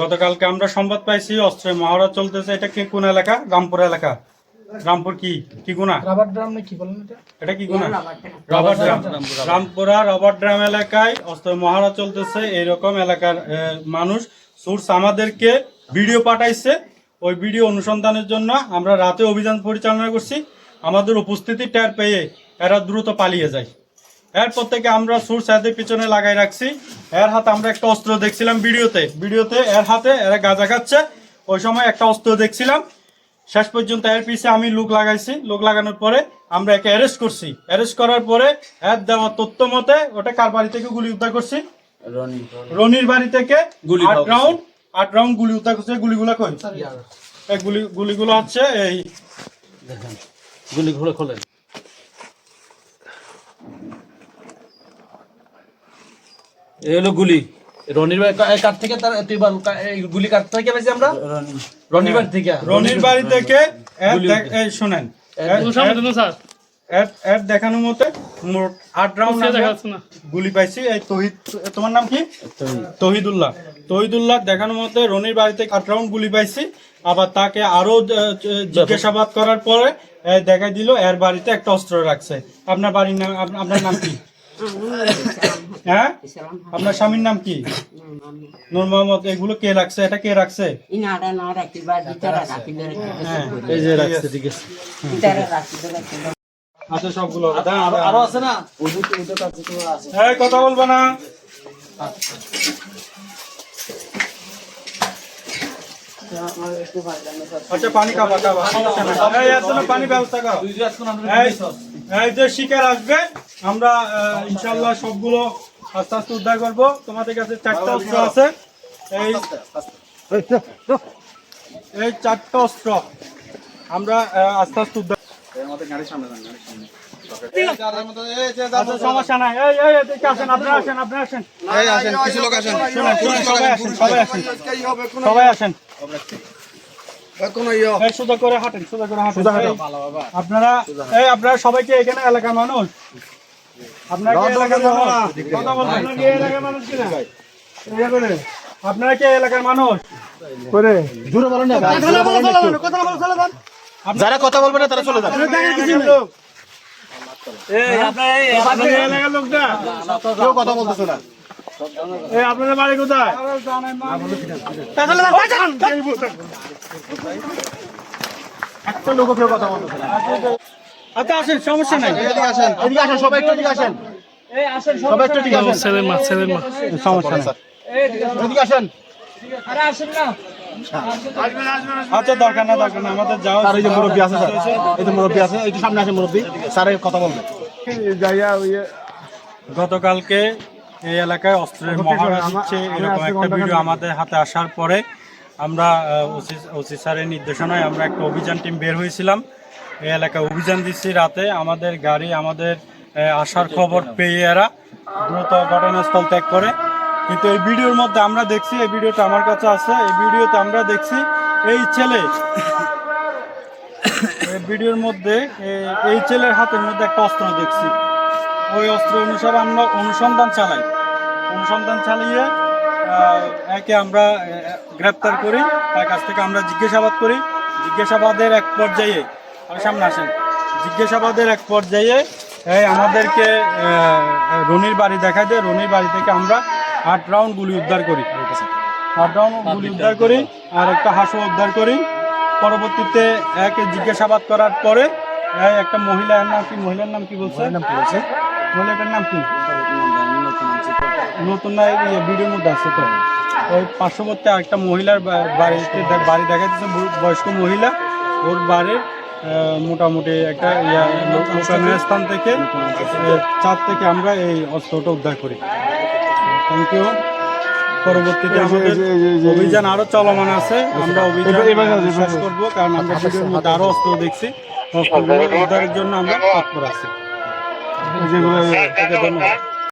গতকালকে আমরা সংবাদ পাইছি অস্ত্রের মহড়া চলতেছে। এটা কি কোন এলাকা? রামপুর এলাকা। রামপুর কি? কি গুণা? রাবার ড্রাম না কি বলেন এটা? এটা কি গুণা? Rubber drum. Rampura rubber drum এলাকায় অস্ত্র মহড়া চলতেছে। এইরকম এলাকার আহ, মানুষ সোর্স আমাদেরকে ভিডিও পাঠাইছে। ওই ভিডিও অনুসন্ধানের জন্য আমরা রাতে অভিযান পরিচালনা করছি। আমাদের উপস্থিতি টের পেয়ে এরা দ্রুত পালিয়ে যায়। এরপর থেকে আমরা সোর্স এদের পিছনে লাগাই রাখছি। এর হাতে আমরা একটা অস্ত্র দেখছিলাম ভিডিওতে। ভিডিওতে এর হাতে এরা গাঁজা খাচ্ছে। ওই সময় একটা অস্ত্র দেখছিলাম। শেষ পর্যন্ত এর পিছে আমি লোক লাগাইছি। লোক লাগানোর পরে আমরা একে অ্যারেস্ট করছি। অ্যারেস্ট করার পরে এর দেওয়া তথ্য মতে ওটা কার বাড়ি থেকে গুলি উদ্ধার করছি? রনির বাড়ি থেকে গুলি আট রাউন্ড আট রাউন্ড গুলি উদ্ধার করছে। গুলিগুলো কই? গুলি গুলিগুলো হচ্ছে এই দেখেন গুলি খুলে খোলেন। এই হলো গুলি। রনির ভাই কার থেকে তার তুই বল গুলি কার থেকে পেয়েছি আমরা? রনির বাড়ি থেকে। রনির বাড়ি থেকে দেখ- এই শুনেন। এর মতে মোট আট রাউন্ড গুলি পাইছি। এই তহিদ তোমার নাম কি? তহিদুল্লাহ। তহিদুল্লাহ দেখানো মতে রনির বাড়িতে আট রাউন্ড গুলি পাইছি। আবার তাকে আরও আহ, জিজ্ঞাসাবাদ করার পরে এ, দেখাই দিল এর বাড়িতে একটা অস্ত্র রাখছে। আপনার বাড়ির নাম আপনার নাম কি? হ্যাঁ? আপনার স্বামীর নাম কি? নূর মোহাম্মদ এগুলো কে রাখছে? এটা কে রাখছে? হ্যাঁ এই যে রাখছে ঠিক আছে। দিতারা রাখিলে রাখিলে আছে সবগুলো। আরো- আছে না? ওদের তো ওদের কাছে তো আছে। এই কথা বলব না। আচ্ছা পানি খাবা খাবা। পানি ব্যবস্থা করো। এই যে শিকার আসবে আমরা ইনশাল্লাহ সবগুলো আস্তে আস্তে উদ্ধার করব। তোমাদের কাছে চারটা অস্ত্র আছে। এই এই চারটা অস্ত্র আমরা আস্তে আস্তে উদ্ধার সমস্যা নাই। এই এই এদিকে আসেন আপনারা আসেন আপনারা আসেন। শুনেন, শুনেন, সবাই আসেন সবাই আসেন। সবাই আসেন। এই, সোজা করে হাঁটেন সোজা করে হাঁটেন। আপনারা এই আপনারা সবাইকে এখানে এলাকার মানুষ। আপনারা কি এলাকার মানুষ। কথা বলবেন আপনারা কি এলাকার মানুষ কিনা ইয়ে করে। আপনারা কি এলাকার মানুষ? জোরে বলেন যারা কথা বলবে না তারা চলে যাবে লোক কেউ কথা বলতেছে না। আপনাদের বাড়ি কোথায়। একটা লোকও কেউ কথা বলতেছে না। আচ্ছা আসেন সমস্যা নাই। এদিকে আসেন সবাই একটু এদিকে আসেন। সবাই একটু এদিকে আসেন। সমস্যা নাই এদিকে আসেন। আচ্ছা দরকার না দরকার না আমাদের স্যার এই যে মুরব্বী আছে স্যার। এই যে মুরব্বী আছে একটু সামনে আসেন মুরব্বী স্যার এই কথা বলবে গতকালকে এই এলাকায় অস্ত্রের মহড়া দিচ্ছে এরকম একটা ভিডিও আমাদের হাতে আসার পরে আমরা ওসি স্যারের নির্দেশনায় আমরা একটা অভিযান টিম বের হয়েছিলাম। এই এলাকায় অভিযান দিচ্ছি রাতে। আমাদের গাড়ি, আমাদের আসার খবর পেয়ে এরা দ্রুত ঘটনাস্থল ত্যাগ করে। কিন্তু এই ভিডিওর মধ্যে আমরা দেখছি, এই ভিডিওটা আমার কাছে আছে, এই ভিডিওতে আমরা দেখছি এই ছেলে। ভিডিওর মধ্যে এই ছেলের হাতের মধ্যে একটা অস্ত্র দেখছি। ওই অস্ত্র অনুসারে আমরা অনুসন্ধান চালাই। অনুসন্ধান চালিয়ে একে আমরা গ্রেপ্তার করি। তার কাছ থেকে আমরা জিজ্ঞাসাবাদ করি। জিজ্ঞাসাবাদের এক পর্যায়ে সামনে আসেন। জিজ্ঞাসাবাদের এক পর্যায়ে এই আমাদেরকে রনির বাড়ি দেখা দেয়। রনির বাড়ি থেকে আমরা আট রাউন্ড গুলি উদ্ধার করি। আট রাউন্ড গুলি উদ্ধার করি আর একটা হাঁসও উদ্ধার করি। পরবর্তীতে একে জিজ্ঞাসাবাদ করার পরে এই একটা মহিলার নাম কি? মহিলার নাম কি বলছে? নাম কি বলছে? মহিলাটার নাম কি? নতুন না এই ভিডিওর মধ্যে আছে তো। ওই পার্শ্ববর্তী একটা মহিলার বাড়িতে বাড়ি দেখা যাচ্ছে বয়স্ক মহিলা। ওর বাড়ির মোটামুটি একটা ইয়া লো- স্থান থেকে চার থেকে আমরা এই অস্ত্রটা উদ্ধার করি থ্যাংক ইউ পরবর্তীতে আমাদের অভিযান আরও চলমান আছে আমরা অভিযান শেষ করব কারণ আমরা ভিডিওর মধ্যে আরও অস্ত্র দেখছি অস্ত্রগুলো উদ্ধারের জন্য আমরা তৎপর আছি ধন্যবাদ